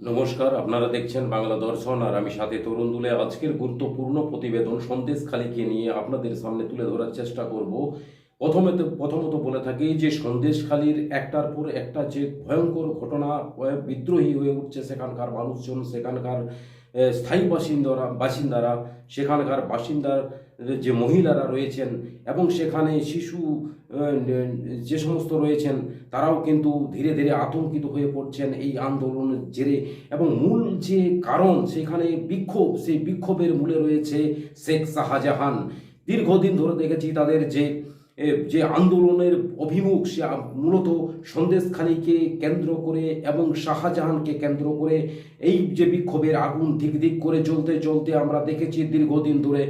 নমস্কার, আপনারা দেখছেন বাংলা দর্শন, আর আমি সাথে তরুণ দুলে আজকের গুরুত্বপূর্ণ প্রতিবেদন সন্দেশখালীকে নিয়ে আপনাদের সামনে তুলে ধরার চেষ্টা করব। প্রথমে প্রথমত বলে থাকি যে সন্দেশখালীর একটার পর একটা যে ভয়ঙ্কর ঘটনা বিদ্রোহী হয়ে উঠছে সেখানকার মানুষজন, সেখানকার স্থায়ী বাসিন্দারা বাসিন্দারা, সেখানকার বাসিন্দার যে মহিলারা রয়েছেন এবং সেখানে শিশু যে সমস্ত রয়েছেন, তারাও কিন্তু ধীরে ধীরে আতঙ্কিত হয়ে পড়ছেন এই আন্দোলনের জেরে এবং মূল যে কারণ সেখানে বিক্ষোভ, সেই বিক্ষোভের মূলে রয়েছে শেখ শাহজাহান। দীর্ঘদিন ধরে দেখেছি তাদের যে যে আন্দোলনের অভিমুখ, সে মূলত সন্দেশখালীকে কেন্দ্র করে এবং শাহজাহানকে কেন্দ্র করে এই যে বিক্ষোভের আগুন ধিক করে জ্বলতে জ্বলতে আমরা দেখেছি দীর্ঘদিন ধরে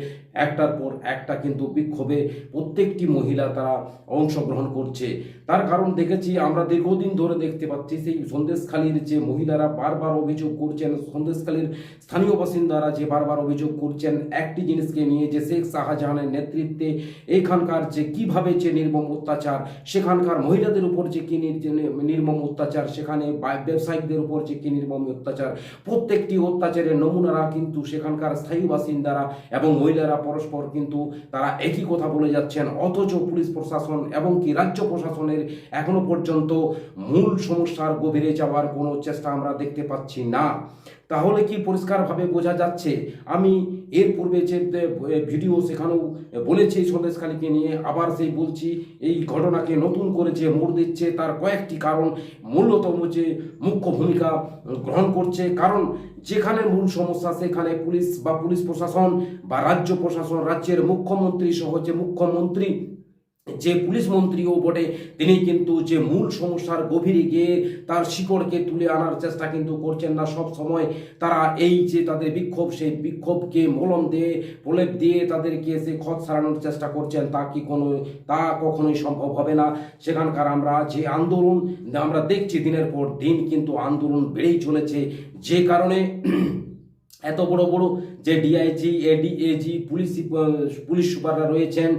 একটার পর একটা কিন্তু বিক্ষোভে প্রত্যেকটি মহিলা তারা অংশগ্রহণ করছে। তার কারণ দেখেছি, আমরা দীর্ঘদিন ধরে দেখতে পাচ্ছি সেই সন্দেশখালীর যে মহিলারা বারবার অভিযোগ করছেন, সন্দেশখালীর স্থানীয় বাসিন্দারা যে বারবার অভিযোগ করছেন, একটি জিনিসকে নিয়ে যে শেখ শাহজাহানের নেতৃত্বে এখানকার যে কীভাবে যে নির্মম অত্যাচার, সেখানকার মহিলাদের উপর যে কি নির্মম অত্যাচার, সেখানে ব্যবসায়িকদের উপর যে কি নির্মম অত্যাচার, প্রত্যেকটি অত্যাচারের নমুনারা কিন্তু সেখানকার স্থায়ী বাসিন্দারা এবং মহিলারা পরস্পর কিন্তু তারা একই কথা বলে যাচ্ছেন। অথচ পুলিশ প্রশাসন এবং কি রাজ্য প্রশাসনের এখনও পর্যন্ত মূল সমস্যার গভীরে যাওয়ার কোনো চেষ্টা আমরা দেখতে পাচ্ছি না। তাহলে কি পরিষ্কারভাবে বোঝা যাচ্ছে? আমি এর পূর্বে যে ভিডিও সেখানেও বলেছি সন্দেশখালীকে নিয়ে, আবার সেই বলছি, এই ঘটনাকে নতুন করে যে মোড় দিচ্ছে, তার কয়েকটি কারণ মূল্যতম যে মুখ্য ভূমিকা গ্রহণ করছে। কারণ যেখানে মূল সমস্যা, সেখানে পুলিশ বা পুলিশ প্রশাসন বা রাজ্য প্রশাসন, রাজ্যের মুখ্যমন্ত্রী সহ যে মুখ্যমন্ত্রী যে পুলিশ মন্ত্রীও বটে, তিনি কিন্তু যে মূল সমস্যার গভীরে গিয়ে তার শিকড়কে তুলে আনার চেষ্টা কিন্তু করছেন না। সব সময় তারা এই যে তাদের বিক্ষোভ, সেই বিক্ষোভকে মলম দিয়ে, প্রলেপ দিয়ে তাদেরকে সে খত সারানোর চেষ্টা করছেন, তা কি কোনো, তা কখনোই সম্ভব হবে না। সেখানকার আমরা যে আন্দোলন, আমরা দেখছি দিনের পর দিন কিন্তু আন্দোলন বেড়েই চলেছে। যে কারণে এত বড় বড় যে DIG AD AG police police সুপাররা রয়েছেন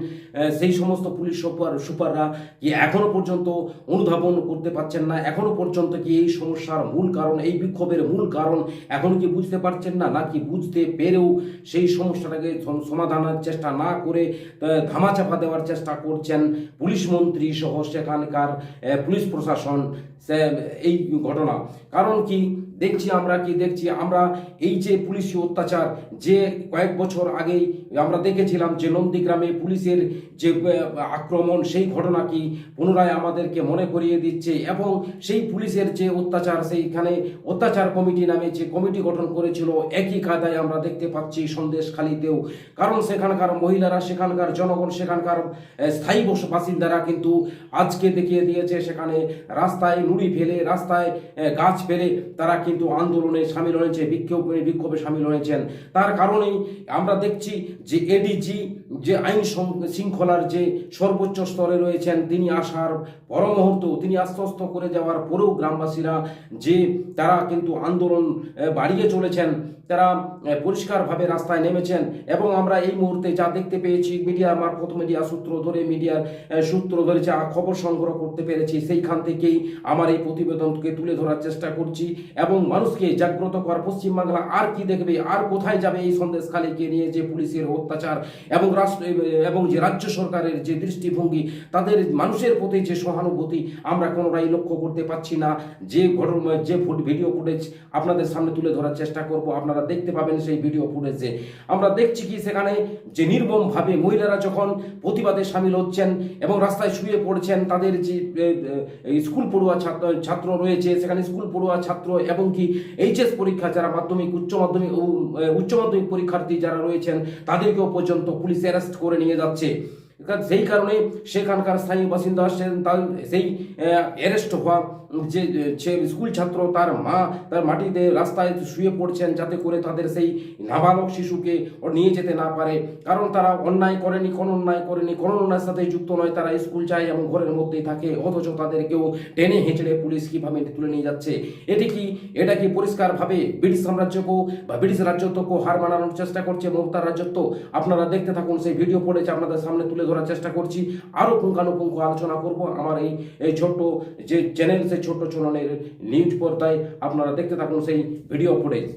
সেই সমস্ত পুলিশ সুপার সুপাররা কি এখনও পর্যন্ত অনুধাবন করতে পারছেন না? এখনও পর্যন্ত কি এই সমস্যার মূল কারণ, এই বিক্ষোভের মূল কারণ এখনও কি বুঝতে পারছেন না? নাকি বুঝতে পেরেও সেই সমস্যাটাকে সমাধানের চেষ্টা না করে ধামাচাপা দেওয়ার চেষ্টা করছেন পুলিশ মন্ত্রী সহ সেখানকার পুলিশ প্রশাসন এই ঘটনা। কারণ কি দেখছি আমরা কি দেখছি, আমরা এই যে পুলিশি অত্যাচার যে কয়েক বছর আগেই আমরা দেখেছিলাম যে নন্দীগ্রামে পুলিশের যে আক্রমণ, সেই ঘটনা কি পুনরায় আমাদেরকে মনে করিয়ে দিচ্ছে এবং সেই পুলিশের যে অত্যাচার, সেইখানে অত্যাচার কমিটি নামে যে কমিটি গঠন করেছিল, একই কায়দায় আমরা দেখতে পাচ্ছি সন্দেশখালিতেও। কারণ সেখানকার মহিলারা, সেখানকার জনগণ, সেখানকার স্থায়ী বস- বাসিন্দারা কিন্তু আজকে দেখিয়ে দিয়েছে সেখানে রাস্তায় নুড়ি ফেলে, রাস্তায় গাছ ফেলে তারা কিন্তু আন্দোলনে সামিল হয়েছে, বিক্ষোভ, বিক্ষোভে সামিল হয়েছেন। তার কারণেই আমরা দেখছি যে এডিজি যে আইন শৃঙ্খলার যে সর্বোচ্চ স্তরে রয়েছেন, তিনি আসার পর মুহূর্ত তিনি আশ্বস্ত করে যাওয়ার পরেও গ্রামবাসীরা যে তারা কিন্তু আন্দোলন বাড়িয়ে চলেছেন, তারা পরিষ্কারভাবে রাস্তায় নেমেছেন এবং আমরা এই মুহূর্তে যা দেখতে পেয়েছি, মিডিয়ার মারফত মিডিয়া সূত্র ধরে, মিডিয়ার সূত্র ধরে যা খবর সংগ্রহ করতে পেরেছি, সেইখান থেকেই আমার এই প্রতিবেদনকে তুলে ধরার চেষ্টা করছি এবং মানুষকে জাগ্রত করার পশ্চিমবাংলা আর কি দেখবে আর কোথায় যাবে এই সন্দেশখালীকে নিয়ে যে পুলিশের অত্যাচার এবং রাষ্ট্র, এবং যে রাজ্য সরকারের যে দৃষ্টিভঙ্গি, তাদের মানুষের প্রতি যে সহানুভূতি, আমরা কোনোটাই লক্ষ্য করতে পারছি না। যে ঘটনা, যে ভিডিও ফুটেজ আপনাদের সামনে তুলে ধরার চেষ্টা করব। আপনারা দেখতে পাবেন সেই ভিডিও ফুটেজে। আমরা দেখছি কি সেখানে যে নির্মমভাবে মহিলারা যখন প্রতিবাদে সামিল হচ্ছেন এবং রাস্তায় শুয়ে পড়ছেন, তাদের যে স্কুল পড়ুয়া ছাত্র ছাত্র রয়েছে, সেখানে স্কুল পড়ুয়া ছাত্র এবং কি এইচএস পরীক্ষা যারা মাধ্যমিক, উচ্চ মাধ্যমিক এ, উচ্চ মাধ্যমিক পরীক্ষার্থী যারা রয়েছেন তাদেরকেও পর্যন্ত পুলিশ অ্যারেস্ট করে নিয়ে যাচ্ছে। সেই কারণে সেখানকার স্থায়ী বাসিন্দা সেই অ্যারেস্ট হওয়া যে স্কুল ছাত্র তার মা, তার মাটিতে রাস্তায় শুয়ে পড়ছেন যাতে করে তাদের সেই নাবালক শিশুকে নিয়ে যেতে না পারে। কারণ তারা অন্যায় করেনি কোনো অন্যায় করেনি কোনো অন্যায়ের সাথে যুক্ত নয়। তারা স্কুল যায় এবং ঘরের মধ্যেই থাকে, অথচ তাদেরকেও টেনে হেঁচড়ে পুলিশ কীভাবে তুলে নিয়ে যাচ্ছে? এটি কি, এটা কি পরিষ্কারভাবে ব্রিটিশ সাম্রাজ্যকেও বা ব্রিটিশ রাজ্যত্বকেও হার মানানোর চেষ্টা করছে মমতার রাজ্যত্ব আপনারা দেখতে থাকুন, সেই ভিডিও পড়েছে আপনাদের সামনে তুলে ধরার চেষ্টা করছি। আরও পুঙ্খানুপুঙ্খ আলোচনা করব। আমার এই এই ছোট্ট যে চ্যানেল সেই ছোট্ট চলনের নিউজ পর্দায় আপনারা দেখতে থাকুন সেই ভিডিও ফুটেজ